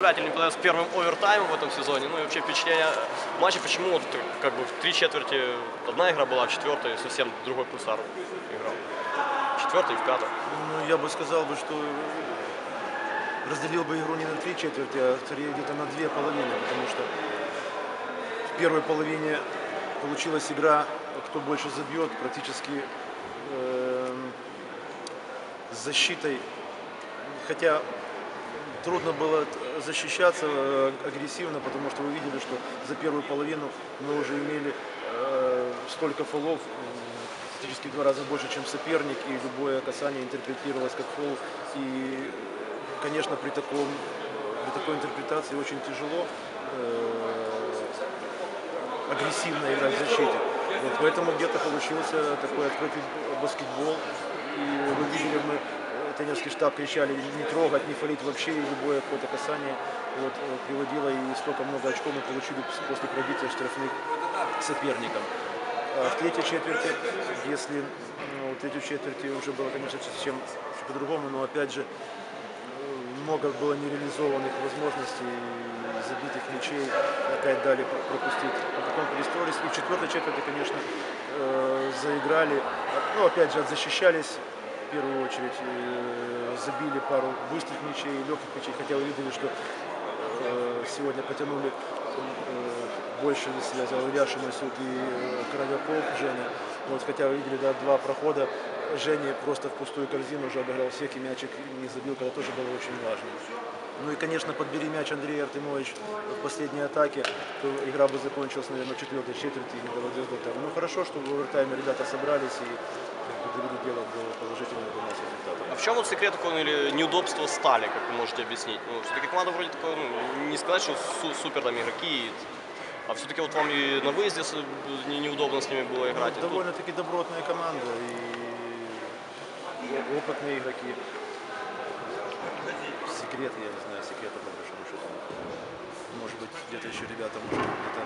Избиратель не понравился первым овертаймом в этом сезоне, ну и вообще впечатление матча, почему вот как бы в три четверти одна игра была, а в совсем другой пульсар играл. В и в пятой. Ну, я бы сказал бы, что разделил бы игру не на три четверти, а где-то на две половины, потому что в первой половине получилась игра, кто больше забьет, практически эм, с защитой. Хотя трудно было т- защищаться э, агрессивно, потому что вы видели, что за первую половину мы уже имели э, столько фолов, практически в два раза больше, чем соперник, и любое касание интерпретировалось как фол. И, конечно, при, таком, при такой интерпретации очень тяжело э, агрессивно играть в защите. Вот, поэтому где-то получился такой открытый баскетбол. И вы видели, мы э, тренерский штаб кричали не трогать, не фалить вообще, любое какое-то касание вот, э, приводило, и столько много очков мы получили после пробития штрафных соперником. А в третьей четверти, если ну, в третьей четверти уже было, конечно, совсем по-другому, но опять же э, много было нереализованных возможностей, забитых мячей, опять дали про- пропустить. А потом перестроились. И в четвертой четверти, конечно, э, заиграли, ну, опять же, защищались в первую очередь, э, забили пару быстрых мячей, легких мячей, хотя видели, что э, сегодня потянули э, больше, если я взял Ильяша Масюк и Коровяков Женя. Вот, хотя видели, да, два прохода Жени просто в пустую корзину уже обыграл всех и мячик не забил, когда тоже было очень важно. Ну и, конечно, подбери мяч Андрей Артемович в последней атаке, то игра бы закончилась, наверное, в четвертой четверти не доводилось. Ну хорошо, что в овертайме ребята собрались и довели дело до положительного для нас результата. А в чем вот секрет такого ну, или неудобства стали, как вы можете объяснить? Ну, все-таки команда вроде такой, ну, не сказать, что су- супер там игроки, а все-таки вот вам и на выезде неудобно с ними было играть. и Ну, довольно-таки добротная команда и опытные игроки. Секрет, я не знаю, секрета по большому счету. Может быть, где-то еще ребята, может где-то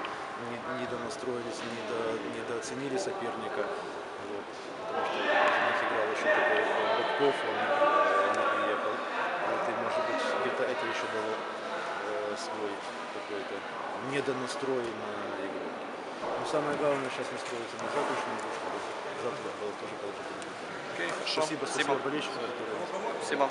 не, недонастроились, недо, недооценили соперника. Вот. Потому что у них играл еще такой Бобков, он не, при- не приехал. Вот, и может быть, где-то это еще дало э, свой какой-то недонастрой на игру. Но самое главное сейчас настроиться на завтрашнюю игру, чтобы завтра было тоже положительно. Окей, хорошо. Спасибо, спасибо болельщикам, которые Спасибо.